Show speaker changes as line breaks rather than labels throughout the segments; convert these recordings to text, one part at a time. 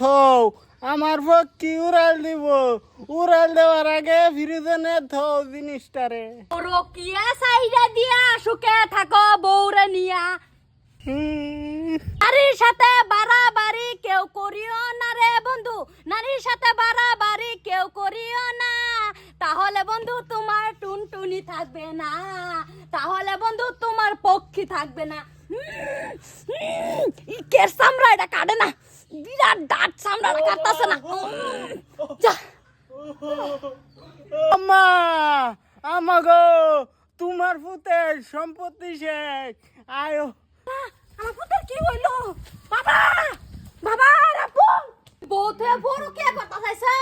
থৌ আমার পক্ষী উড়াল দিব। উড়াল দেওয়ার আগে ফিরিজনে থৌ জিনিসটারে
রকিয়া সাইডা দিয়া সুখে থাকো বউরে নিয়া। নারীর সাথে বাড়াবাড়ি কেউ করিও না রে বন্ধু। নারীর সাথে বাড়াবাড়ি কেউ করিও না। তাহলে বন্ধু তোমার টুনটুনি থাকবে না। তাহলে বন্ধু তোমার পক্ষী থাকবে না। ইকের চামড়া এটা কাটে না বিরাট দাঁত চামড়াটা কাটতেছে না যা
আম্মা আমাগো তোমার পুতের সম্পত্তি শেষ আয়ো
আমার পুতের কি হইল বাবা বাবা রাপু বউতে বড় কে কথা চাইছা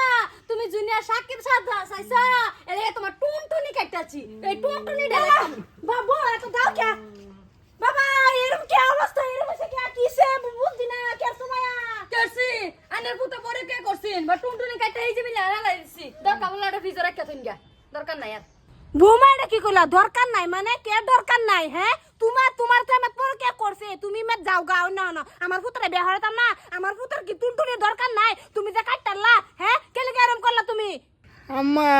তুমি জুনিয়র সাকিব সাদা চাইছা এরে তোমার টুনটুনি কাটাছি এই টুনটুনি ডালা বাবা এত দাও কে বাবা এরম কি অবস্থা এরম হইছে কি কিসে বুঝদি না কে সময়া কেসি আনের পুতে পরে কে করছিন? বা টুনটুনি কাটা এই যে মিলা আলা দিছি দরকার বলে এটা ফ্রিজে রাখা গা দরকার নাই আর।
বৌমা এটা কি করলা দরকার নাই মানে? কে দরকার নাই হ্যাঁ তোমার তোমার তো আমার পর কে করছে? তুমি মে যাও গাও না না আমার পুত্রে বিয়ে হরতাম না। আমার পুত্রের কি টুনটুনি দরকার নাই? তুমি যে কাটতাল্লা হ্যাঁ কেলে এরম করলা তুমি?
আম্মা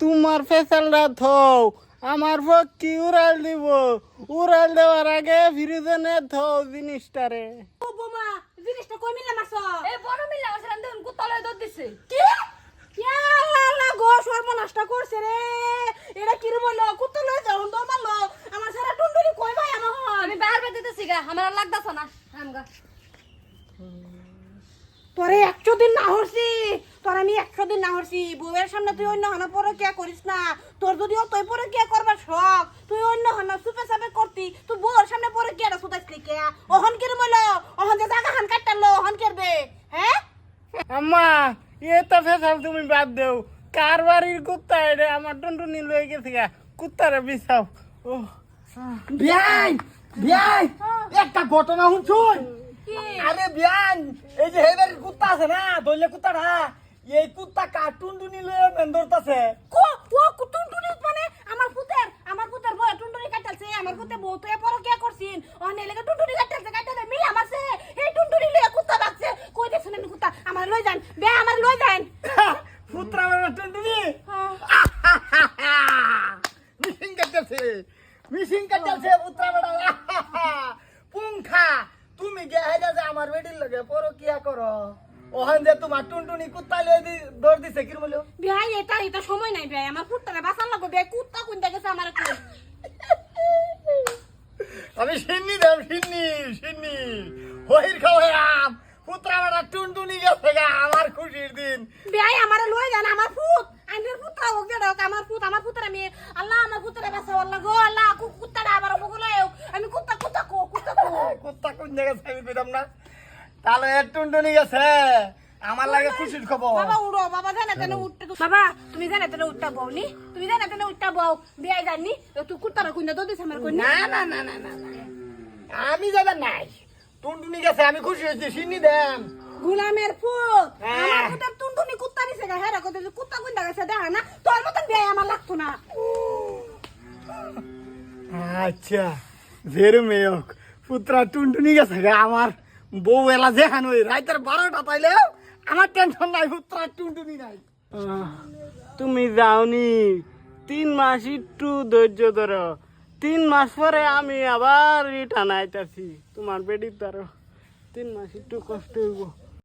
তোমার ফেসালটা থৌ আমার পক্ষী উড়াল দিব। উড়াল দেওয়ার আগে ফিরিজনে থৌ জিনিসটারে।
ও বৌমা জিনিসটা কই মারছ?
বড় মিলা দদ দিছে।
কি? ইয়া আল্লাহ গো সর্বনাশটা করছে রে। এটা কি রে বলল? কুত্তা লয়ে যাও দম মারলো। আমার সারা টুনটুনি কই ভাই আমার
আমি দিতেছি গা আমার না। আমগা
তোরে একশো দিন না হরছি তোর আমি একশো দিন না হরছি বউয়ের সামনে তুই অন্য হানা পরে কে করিস না। তোর যদি তুই পরে কে করবার শখ তুই অন্য হানা সুপে সাপে করতি তুই বউয়ের সামনে পরে কে এটা সুতাইছিলি কে? অহন কের মইল অহন যে জায়গা হান কাটতালো অহন কেরবে হ্যাঁ?
আম্মা এ তো ফেসাল তুমি বাদ দেও। কার বাড়ির কুত্তা এটা? আমার টুনটুনি লয়ে গেছে গা। কুত্তারে বিছাও। ও
বিয়াই বিয়াই একটা ঘটনা শুনছুন? আরে বিয়ান এই যে হেবার কুত্তা আছে না দইলে কুত্তাটা? এই কুত্তা কার্টুন টুনি লয়ে মেন্দরতাছে
কো ও টুনটুনি মানে আমার পুতের আমার পুতের বউ টুনটুনি কাটালছে আমার পুতে বউ তো পরে কে করছিন অনে লেগে টুনটুনি কাটালছে কাটালে মিল আমারছে। এই টুনটুনি লয়ে কুত্তা বাকছে কই দেখছেন আমি কুত্তা? আমার লই যান বে আমার লই যান।
পুত্রা টুনটুনি? মিশিং কাটছে মিশিং কাটছে পুত্রা বেড়া পুংখা তুমি গে হেজা যে আমার বেডির লগে পরো কিয়া করো। ওহান যে তোমার টুনটুনি কুত্তা লয়ে দি দৌড় দিছে কি বলো?
ভাই এটা এটা সময় নাই ভাই আমার পুত্তরে বাঁচার লাগো ভাই কুত্তা কোনটা গেছে আমার একটু
আমি সিন্নি দাম সিন্নি সিন্নি। হইর খাওয়াম পুত্রা বেড়া টুনটুনি গেছে গা আমার খুশির দিন।
ভাই আমারে লই যান আমার পুত আইনের পুত্র হোক হোক আমার পুত আমার পুত্র আমি আল্লাহ আমার পুত্রে বাঁচাও আল্লাহ গো আল্লাহ কুত্তাটা আবার বগুলে আমি কুত্তা কুত্তা কো কুত্তা কো।
কুত্তা কোন জায়গায় আমি পেতাম না? তাহলে টুনটুনি গেছে। আমার লাগে খুশির খবর।
বাবা উড়ো বাবা জানে তেনে উঠতে বাবা তুমি জানে তেনে উঠটা বউ নি তুমি জানে তেনে উঠটা বউ? বিয়াই জানি তুই কুত্তারা কুন্দা তো দিছ আমার কন্যা
না না না না না। আমি যাবে নাই। টুনটুনি গেছে আমি খুশি হয়েছি সিন্নি দেম
গুলামের পুত
হ্যাঁ।
আমার পুতের টুনটুনি কুত্তা নিছে গা। হেরা কত কুত্তা কুন্দা গেছে দেখা না। তোর মতন বিয়াই আমার লাগতো না।
আচ্ছা যেরু মেয়ক। পুত্রা টুনটুনি গেছে গা আমার। বউ এলা যেখান ওই রাইতের বারোটা পাইলে আমার টেনশন নাই পুত্রা টুনটুনি নাই।
তুমি যাওনি। তিন মাস একটু ধৈর্য ধরো। তিন মাস পরে আমি আবার রিটার্ন আইতাছি। তোমার বেডির দ্বারা তিন মাস একটু কষ্ট হইব।